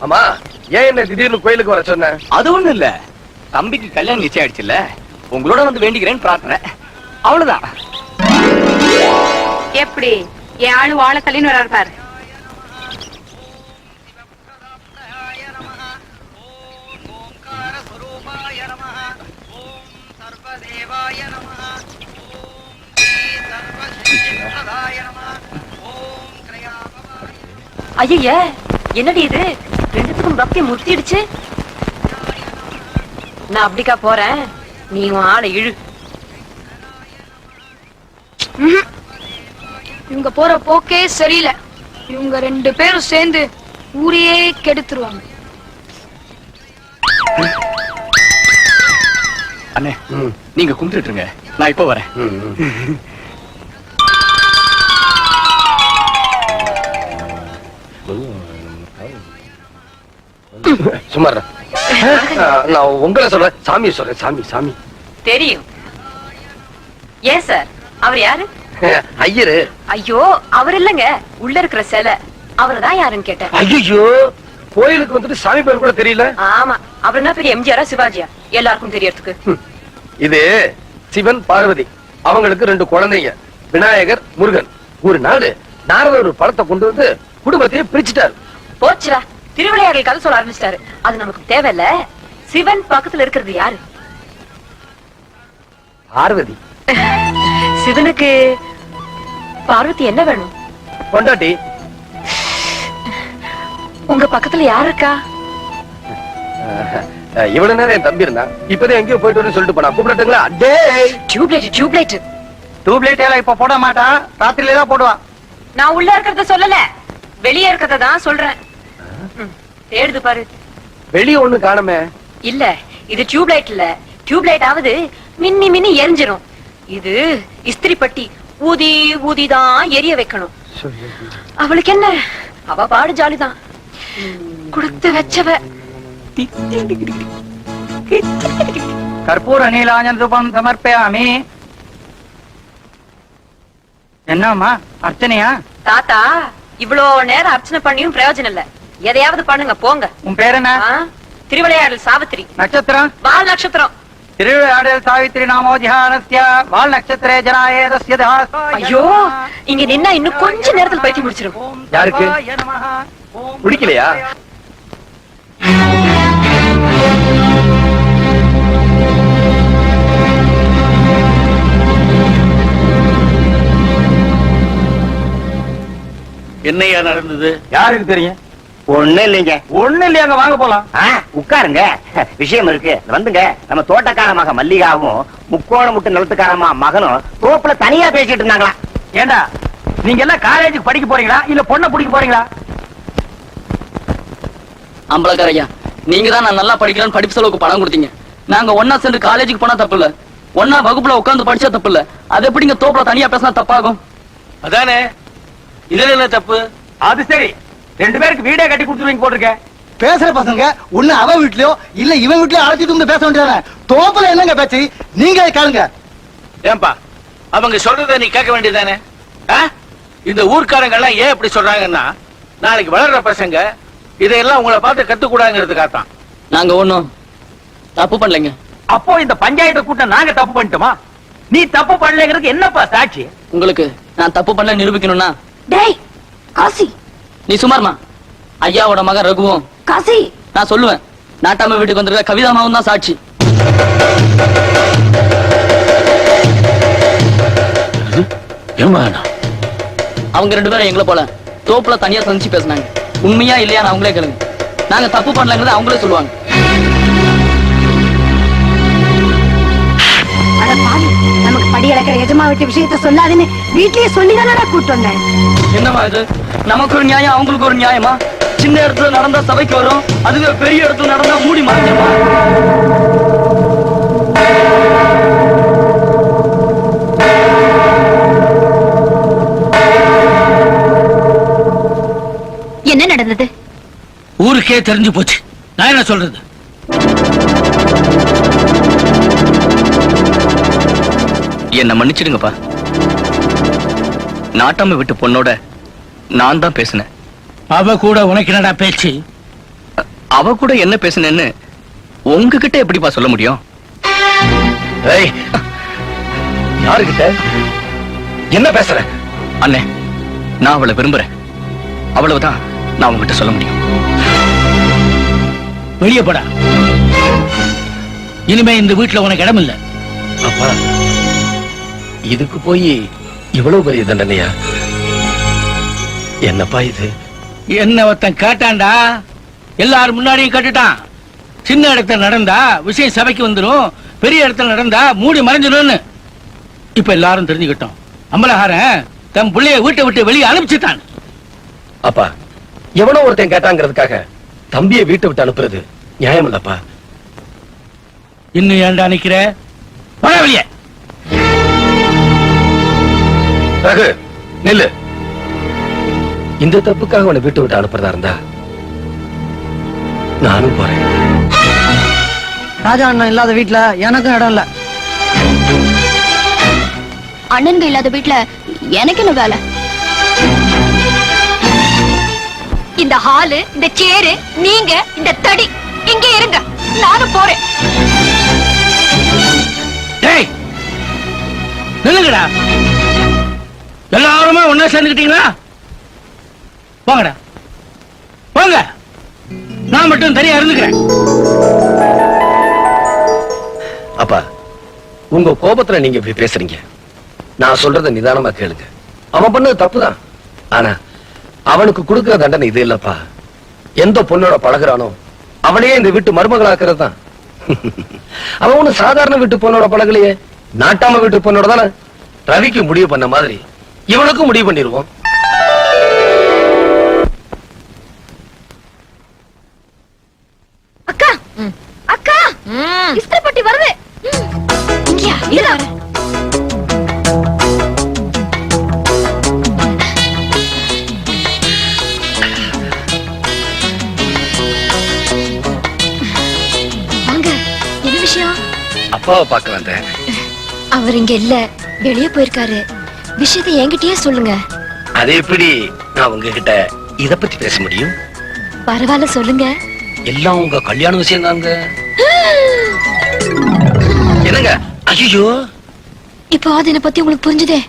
ஆமா ஏன் என்ன திடீர்னு கோயிலுக்கு வர சொன்ன? அது ஒண்ணும் இல்ல. தம்பிக்கு கல்யாணம் நிச்சயம் ஆயிடுச்சுல்ல. உங்களோட வந்து வேண்டிக்கிறேன்னு பிரார்த்தனை. அவ்வளவுதான். எப்படி? என் ஆளு வாழ தள்ளின்னு வர்றாரு பாரு. ஐய. என்னடி இது? ரெண்டுத்துக்கும் பக்தி முத்திடுச்சு. நான் அப்படிக்கா போறேன். நீ உன் ஆளை இழு. இவங்க போற போக்கே சரியில்லை. இவங்க ரெண்டு பேரும் சேர்ந்து ஊரையே கெடுத்துருவாங்க. அண்ணே நீங்க கும்பிட்டுட்டு இருங்க. நான் இப்ப வரேன். ஆ, நான் உங்களை சொல்றேன். சாமி சொல்றேன். சாமி சாமி. தெரியும். ஏன் சார்? அவர் யாரு? ஐயரு. ஐயோ அவர் இல்லங்க. உள்ள இருக்கிற சிலை. அவர்தான் யாருன்னு கேட்டேன். ஐயோ கோயிலுக்கு வந்துட்டு சாமி பேர் கூட தெரியல. ஆமா. அவர் என்ன பெரிய எம்ஜிஆரா சிவாஜியா? எல்லாருக்கும் தெரியறதுக்கு. இது சிவன் பார்வதி. அவங்களுக்கு ரெண்டு குழந்தைங்க. விநாயகர் முருகன். ஒரு நாள் நாரதர் ஒரு பழத்தை கொண்டு வந்து குடும்பத்தையே பிரிச்சுட்டாரு. போச்சுடா. திருவிளையாடல் கதை சொல்ல ஆரம்பிச்சிட்டாரு. அது நமக்கு தேவையில்ல. சிவன் பக்கத்துல இருக்கிறது யாரு? பார்வதி. சிவனுக்கு பார்வதி என்ன வேணும்? கொண்டாட்டி உங்க பக்கத்துல யார் இருக்கா? இவ்வளவு நேரம் என் தம்பி இருந்தான் இப்பதான் எங்கேயோ போயிட்டு சொல்லிட்டு போனா கூப்பிடட்டுங்களா? டியூப்லைட் டியூப்லைட் டியூப்லைட் எல்லாம் இப்ப போட மாட்டான். ராத்திரில தான் போடுவான். நான் உள்ள இருக்கிறத சொல்லல. வெளியே இருக்கிறத தான் சொல்றேன். தேடுது பாரு. வெளிய ஒண்ணு காணுமே. இல்ல இது டியூப்லைட் இல்ல. டியூப்லைட் ஆவது மின்னி மின்னி எரிஞ்சிரும். இது இஸ்திரி பட்டி ஊதி ஊதி தான் எரிய வைக்கணும். அவளுக்கு என்ன? அவ பாடு ஜாலிதான். கொடுத்து வச்சவ. கற்பூர நீலாஞ்சன ரூபம் சமர்ப்பயாமி. என்னம்மா அர்ச்சனையா? தாத்தா இவ்வளோ நேரம் அர்ச்சனை பண்ணியும் பிரயோஜனம் இல்ல. எதையாவது பண்ணுங்க போங்க. உன் பேர் என்ன? திருவிளையாடல் சாவித்திரி. நட்சத்திரம்? வால் நட்சத்திரம். திருவிளையாடல் சாவித்திரி நாமோ தியானஸ்ய. வால் நட்சத்திரே ஜனாயே தஸ்ய ஐயோ இங்க நின்னா இன்னும் கொஞ்ச நேரத்துல முடிச்சிரும். ஓம் யாருக்கு? பிடிக்கலையா? என்னையா நடந்தது? யாருக்கு தெரியும்? ஒண்ணு இல்லைங்க. ஒண்ணு இல்லையாங்க வாங்க போலாம். உட்காருங்க. விஷயம் இருக்கு. வந்துங்க. நம்ம தோட்டக்கார மக மல்லிகாவும் முக்கோணம் முட்டு நிலத்துக்காரமா மகனும் தோப்புல தனியா பேசிட்டு இருந்தாங்களா? ஏண்டா நீங்க எல்லாம் காலேஜுக்கு படிக்க போறீங்களா? இல்ல பொண்ணை பிடிக்க போறீங்களா? அம்பலக்கார ஐயா நீங்க தான் நான் நல்லா படிக்கலாம்னு படிப்பு செலவுக்கு பணம் கொடுத்தீங்க. நாங்க ஒன்னா சேர்ந்து காலேஜுக்கு போனா தப்பு இல்ல. ஒன்னா வகுப்புல உட்கார்ந்து படிச்சா தப்பு இல்ல. அது எப்படிங்க தோப்புல தனியா பேசினா தப்பாகும்? அதானே. இதுல என்ன தப்பு? அது சரி. ரெண்டு பேருக்கு வீடே கட்டி கொடுத்துருவீங்க போட்டிருக்கேன் பேசுற பசங்க ஒண்ணு அவ வீட்லயோ இல்ல இவன் வீட்லயோ அழைச்சிட்டு வந்து பேச வேண்டியதானே? தோப்புல என்னங்க பேச்சு? நீங்க கேளுங்க. ஏன்பா அவங்க சொல்றத நீ கேட்க வேண்டியதானே? இந்த ஊர்க்காரங்க எல்லாம் ஏன் இப்படி சொல்றாங்கன்னா நாளைக்கு வளர்ற பசங்க இதையெல்லாம் உங்களை பார்த்து கத்துக்கூடாங்கிறதுக்காகத்தான் நாங்க ஒண்ணும் தப்பு பண்ணலைங்க. அப்போ இந்த பஞ்சாயத்து கூட்டம் நாங்க தப்பு பண்ணிட்டோமா? நீ தப்பு பண்ணலங்கிறதுக்கு என்னப்பா சாட்சி? உங்களுக்கு நான் தப்பு பண்ணல நிரூபிக்கணும்னா? டேய் காசி. நீ சுமார்மா? ஐயாவோட மகன் ரகுவும். காசி! நான் சொல்லுவேன். நாட்டாம வீட்டுக்கு வந்திருக்க கவிதாமாவும் தான் சாட்சி. அவங்க ரெண்டு பேரும் எங்களை போல தோப்புல தனியா சந்திச்சு பேசினாங்க. உண்மையா இல்லையா அவங்களே கேளுங்க. நாங்க தப்பு பண்ணலங்கிறத அவங்களே சொல்லுவாங்க. இழக்கிற எஜமா விட்டு விஷயத்த சொல்லாதுன்னு வீட்லயே சொல்லிதானடா கூட்டு வந்தேன். என்னமா இது? நமக்கு ஒரு நியாயம் அவங்களுக்கு ஒரு நியாயமா? சின்ன இடத்துல நடந்தா சபைக்கு வரும் அதுவே பெரிய இடத்துல நடந்தா மூடி மறைஞ்சிருமா என்ன நடந்தது? ஊருக்கே தெரிஞ்சு போச்சு. நான் என்ன சொல்றது? என்ன மன்னிச்சிடுங்கப்பா. நாட்டாம விட்டு பொண்ணோட நான் தான் பேசினேன். அவ கூட உனக்கு என்னடா பேச்சு? அவ கூட என்ன பேசுனேன்னு உங்ககிட்ட எப்படிப்பா சொல்ல முடியும்? ஏய் யாருகிட்ட என்ன பேசுற? அண்ணே நான் அவளை விரும்புறேன். அவ்வளவுதான் நான் உங்ககிட்ட சொல்ல முடியும். வெளியே போடா. இனிமே இந்த வீட்டுல உனக்கு இடம் இல்ல அப்பா இதுக்கு போய் இவ்வளவு பெரிய தண்டனையா? என்னப்பா இது? என்ன ஒருத்தன் கேட்டான்டா? எல்லாரும் முன்னாடியும் கேட்டுட்டான். சின்ன இடத்துல நடந்தா விஷயம் சபைக்கு வந்துரும் பெரிய இடத்துல நடந்தா மூடி மறைஞ்சிடும்னு இப்ப எல்லாரும் தெரிஞ்சுக்கிட்டோம். அம்பலஹாரன் தன் பிள்ளைய வீட்டை விட்டு வெளியே அனுப்பிச்சுட்டான். அப்பா எவனோ ஒருத்தன் கேட்டாங்கிறதுக்காக தம்பியை வீட்டை விட்டு அனுப்புறது நியாயம் இல்லப்பா இன்னும் ஏன்டா நிக்கிற? போடா ரகு நில்லு. இந்த தப்புக்காக உன்னை வீட்டை விட்டு அனுப்புறதா இருந்தா நானும் போறேன். ராஜா அண்ணன் இல்லாத வீட்டுல எனக்கும் இடம் இல்ல. அண்ணன்க இல்லாத வீட்ல எனக்கு என்ன வேலை? இந்த ஹாலு இந்த சேரு நீங்க இந்த தடி இங்க இருங்க. நானும் போறேன். எல்லாருமே சேர்ந்துக்கிட்டீங்களா? போங்கடா போங்க நான் மட்டும் தனியா இருந்துக்கிறேன். அப்பா உங்க கோபத்துல நீங்க இப்படி பேசுறீங்க. நான் சொல்றத நிதானமா கேளுங்க. அவன் பண்ணது தப்புதான். ஆனா அவனுக்கு கொடுக்கிற தண்டனை இது இல்லப்பா. எந்த பொண்ணோட பழகுறானோ அவனையே இந்த வீட்டு மருமகளாக்குறது தான் அவன் ஒண்ணு சாதாரண வீட்டு பொண்ணோட பழகலையே. நாட்டாம வீட்டு பொண்ணோட தானே? ரவிக்கு முடிவு பண்ண மாதிரி. இவனுக்கும் முடிவு பண்ணிருவோம் அக்கா! அக்கா! இஸ்திரி பட்டி வருது. இங்கயா? இதா வாங்க என்ன விஷயம்? அப்பாவை பார்க்க வந்தேன். அவர் இங்க இல்ல. வெளியே போயிருக்காரு. விஷயத்தை என்கிட்டயே சொல்லுங்க. அது எப்படி நான் உங்ககிட்ட இத பத்தி பேச முடியும்? பரவாயில்ல சொல்லுங்க. எல்லாம் உங்க கல்யாண விஷயம் தாங்க. என்னங்க? ஐயோ இப்போ அது என்ன பத்தி உங்களுக்கு புரிஞ்சுதே?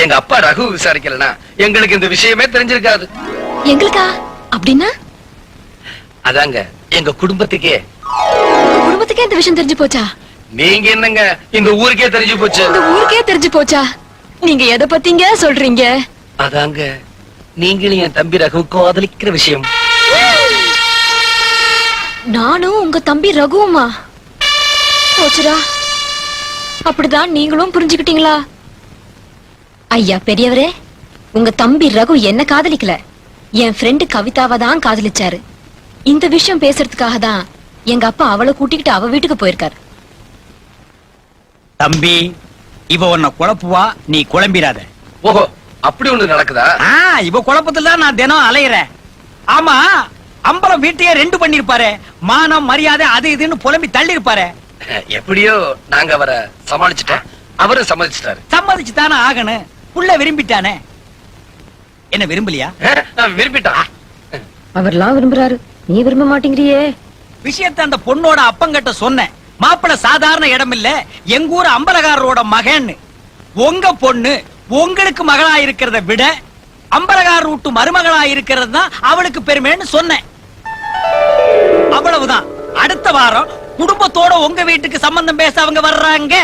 எங்க அப்பா ரகு விசாரிக்கலனா எங்களுக்கு இந்த விஷயமே தெரிஞ்சிருக்காது. எங்களுக்கா? அப்படின்னா? அதாங்க எங்க குடும்பத்துக்கே. குடும்பத்துக்கே இந்த விஷயம் தெரிஞ்சு போச்சா? நீங்க என்னங்க இந்த ஊருக்கே தெரிஞ்சு போச்சு? இந்த ஊருக்கே தெரிஞ்சு போச்சா? நீங்க எதை பத்திங்க சொல்றீங்க? அதாங்க நீங்களும் என் தம்பி ரகு காதலிக்கிற விஷயம். நானும் உங்க தம்பி ரகுவுமா? போச்சுடா. அப்படிதான் நீங்களும் புரிஞ்சுக்கிட்டீங்களா? ஐயா பெரியவரே உங்க தம்பி ரகு என்ன காதலிக்கல? என் ஃப்ரெண்டு கவிதாவை தான் காதலிச்சாரு. இந்த விஷயம் பேசுறதுக்காக தான் எங்க அப்பா அவளை கூட்டிக்கிட்டு அவ வீட்டுக்கு போயிருக்காரு. தம்பி இவ உன்னை குழப்புவா நீ குழம்பிராத. ஓஹோ அப்படி ஒண்ணு நடக்குதா? ஆ இவ குழப்பத்துல தான் நான் தினம் அலையிறேன். ஆமா அம்பலம் வீட்டையே ரெண்டு பண்ணிருப்பாரு. மானம் மரியாதை அது இதுன்னு புலம்பி தள்ளி இருப்பாரு எப்படியோ நாங்க அவரை சமாளிச்சுட்டோம். அவரும் சம்மதிச்சிட்டாரு. சம்மதிச்சு தானே ஆகணும். புள்ள விரும்பிட்டானே. என்ன விரும்பலையா? அஹ், விரும்பிட்டான் அவர்லாம் விரும்புறாரு. நீ விரும்ப மாட்டேங்கிறியே. விஷயத்த அந்த பொண்ணோட அப்பங்கிட்ட சொன்னேன். மாப்பிள சாதாரண இடம் இல்ல எங்க ஊர் அம்பலகாரரோட மகன் உங்க பொண்ணு உங்களுக்கு மகளா இருக்கிறத விட அம்பலகார் ரூட்டு மருமகளா இருக்கிறது தான் அவளுக்கு பெருமைன்னு சொன்னேன். அவ்வளவுதான். அடுத்த வாரம் குடும்பத்தோட உங்க வீட்டுக்கு சம்பந்தம் பேச அவங்க வர்றாங்க.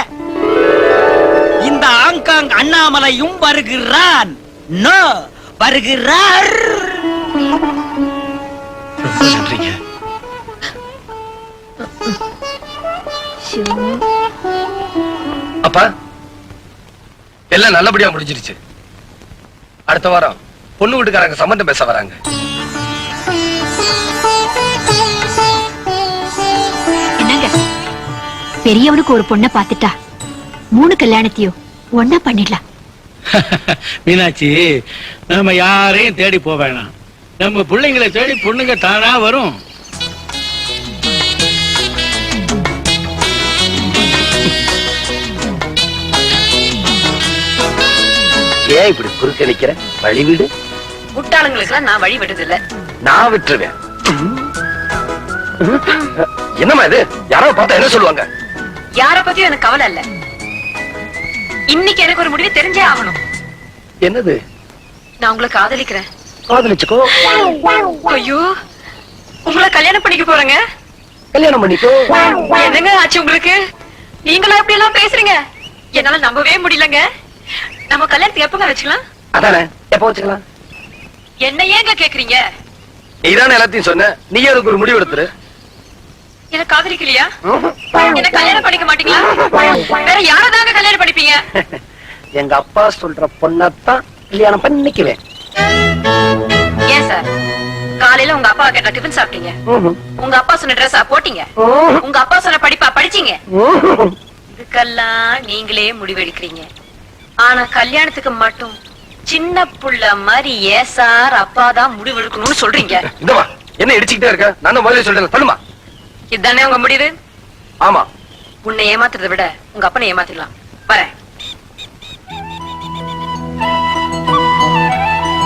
இந்த ஆங்காங் அண்ணாமலையும் வருகிறான். வருகிறார். ரொம்ப நன்றிங்க. அப்பா எல்லாம் நல்லபடியா முடிஞ்சிருச்சு. அடுத்த வாரம் பொண்ணு வீட்டுக்காரங்க சம்மந்தம் பேச வராங்க. என்னங்க? பெரியவனுக்கு ஒரு பொண்ணை பாத்துட்டா மூணு கல்யாணத்தையும் ஒன்னா பண்ணிடலாம். மீனாட்சி நம்ம யாரையும் தேடி போக வேணாம். நம்ம பிள்ளைங்களை தேடி பொண்ணுங்க தானா வரும். ஏன் இப்படி குறுக்க நிக்கிற? வழி விடு. முட்டாளங்களுக்கு நான் வழி விடுதில்ல நான் விட்டுருவேன். என்னம்மா இது? யாரோ பார்த்தா என்ன சொல்லுவாங்க? யார பத்தியும் எனக்கு கவலை இல்ல. இன்னைக்கு எனக்கு ஒரு முடிவு தெரிஞ்சே ஆகணும். என்னது? நான் உங்களை காதலிக்கிறேன். காதலிச்சுக்கோ. ஐயோ உங்களை கல்யாணம் பண்ணிக்க போறேங்க. கல்யாணம் பண்ணிக்கோ. என்னங்க ஆச்சு உங்களுக்கு? நீங்களா எப்படி எல்லாம் பேசுறீங்க? என்னால நம்பவே முடியலங்க. நம்ம கல்யாணத்துக்கு எப்பங்க வச்சுக்கலாம்? அதானே எப்ப வச்சுக்கலாம்? என்ன ஏங்க கேக்குறீங்க? நீதானே எல்லாத்தையும் சொன்ன நீ அதுக்கு ஒரு முடிவு எடுத்துரு என்ன காதலிக்கலையா? என்ன கல்யாணம் பண்ணிக்க மாட்டீங்களா? வேற யாரதாங்க கல்யாணம் பண்ணிப்பீங்க? எங்க அப்பா சொல்ற பொண்ணத்தான் கல்யாணம் பண்ணிக்குவேன். ஏன் சார்? காலையில உங்க அப்பா கேட்ட டிஃபன் சாப்பிட்டீங்க. உங்க அப்பா சொன்ன ட்ரெஸ்ஸா போட்டீங்க. உங்க அப்பா சொன்ன படிப்பா படிச்சீங்க. இதுக்கெல்லாம் நீங்களே முடிவெடுக்கிறீங்க. ஆனா கல்யாணத்துக்கு மட்டும் சின்ன புள்ள மாதிரி ஏன் சார் அப்பா தான் முடிவெடுக்கணும்னு சொல்றீங்க. இந்தமா என்ன இடிச்சுக்கிட்டே இருக்க? நான் தான் முதல்ல சொல்றேன் தள்ளுமா இதுதானே உங்க முடிவு? ஆமா. உன்னை ஏமாத்துறதை விட உங்க அப்பனை ஏமாத்திடலாம் வரேன்.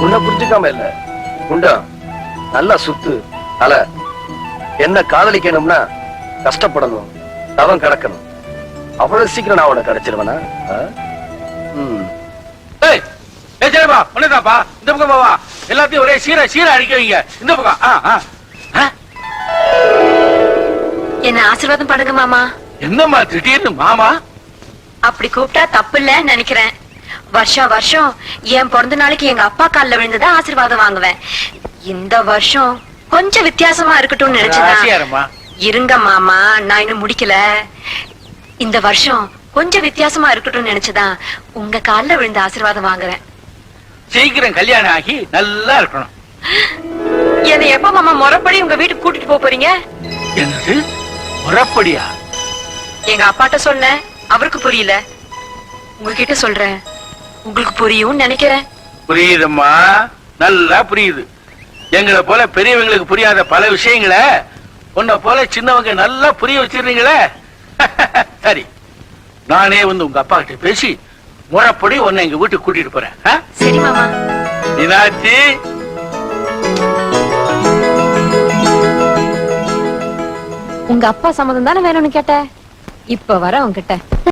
உன்னை புரிஞ்சுக்காம இல்ல. குண்டா நல்லா சுத்து தல. என்ன காதலிக்கணும்னா கஷ்டப்படணும் தவம் கிடக்கணும். அவ்வளவு சீக்கிரம் நான் உனக்கு கிடைச்சிருவேனா ஜெயபா ஒண்ணுதாப்பா இந்த பக்கம் வா எல்லாத்தையும் ஒரே சீர சீர அடிக்க வைங்க. இந்த பக்கம். என்ன ஆசீர்வாதம் பண்ணுங்க மாமா. என்னம்மா திடீர்னு மாமா? அப்படி கூப்பிட்டா தப்பு இல்லன்னு நினைக்கிறேன். வருஷம் வருஷம் என் பிறந்த நாளைக்கு எங்க அப்பா கால்ல விழுந்துதான் ஆசீர்வாதம் வாங்குவேன். இந்த வருஷம் கொஞ்சம் வித்தியாசமா இருக்கட்டும்னு ஆசையா நினைச்சதா இருங்க மாமா. நான் இன்னும் முடிக்கல. இந்த வருஷம் கொஞ்சம் வித்தியாசமா இருக்கட்டும்னு நினைச்சதான் உங்க கால்ல விழுந்த ஆசீர்வாதம் வாங்குறேன். சீக்கிரம் கல்யாணம் ஆகி நல்லா இருக்கணும். என்னை எப்ப மாமா முறைப்படி உங்க வீட்டுக்கு கூட்டிட்டு போக போறீங்க? என்னது? முறப்படியா? எங்க அப்பாட்ட சொன்னேன் அவருக்கு புரியல. உங்ககிட்ட சொல்றேன். உங்களுக்கு புரியும்னு நினைக்கிறேன். புரியுதம்மா. நல்லா புரியுது. எங்களை போல பெரியவங்களுக்கு புரியாத பல விஷயங்களை உன்னை போல சின்னவங்க நல்லா புரிய வச்சிருந்தீங்களே சரி. நானே வந்து உங்க அப்பா கிட்ட பேசி முறைப்படி உன்னை எங்க வீட்டுக்கு கூட்டிட்டு போறேன். ஆ? சரி மாமா. மீனாட்சி. உங்க அப்பா சம்மதம் தானே வேணும்னு கேட்ட இப்ப வர உன்கிட்ட.